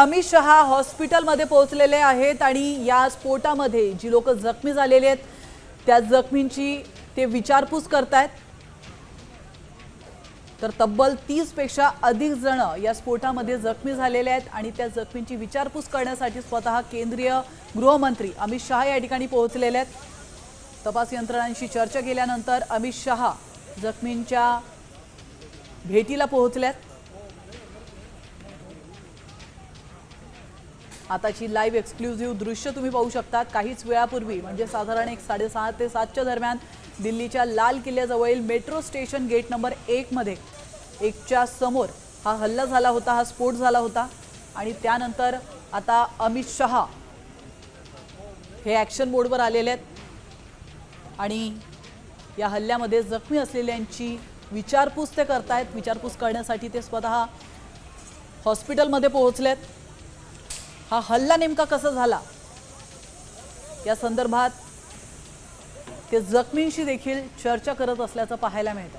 अमित शहा हॉस्पिटलमध्ये पोहोचलेले आहेत आणि या स्फोटामध्ये जी लोक जखमी झालेली आहेत त्या जखमींची ते विचारपूस करतायत. तर तब्बल तीसपेक्षा अधिक जण या स्फोटामध्ये जखमी झालेले आहेत आणि त्या जखमींची विचारपूस करण्यासाठी स्वतः केंद्रीय गृहमंत्री अमित शहा या ठिकाणी पोहोचलेले आहेत. तपास यंत्रणांशी चर्चा केल्यानंतर अमित शहा जखमींच्या भेटीला पोहोचल्यात आताची लाईव्ह एक्सक्लुझिव्ह दृश्य तुम्ही पाहू शकतात. काहीच वेळापूर्वी म्हणजे साधारण एक साडेसहा ते सातच्या दरम्यान दिल्लीच्या लाल किल्ल्याजवळील मेट्रो स्टेशन गेट नंबर एकमध्ये एकच्या समोर हा हल्ला झाला होता हा स्फोट झाला होता. आणि त्यानंतर आता अमित शहा हे ॲक्शन मोडवर आलेले आहेत. आणि या हल्ल्यामध्ये जखमी असलेल्यांची विचारपूस ते करतायत. विचारपूस करण्यासाठी ते स्वतः हॉस्पिटलमध्ये पोहोचलेत. हा हल्ला नेमका कसा झाला? या संदर्भात ते जखमींशी देखील चर्चा करत असल्याचं पाहायला मिळतं.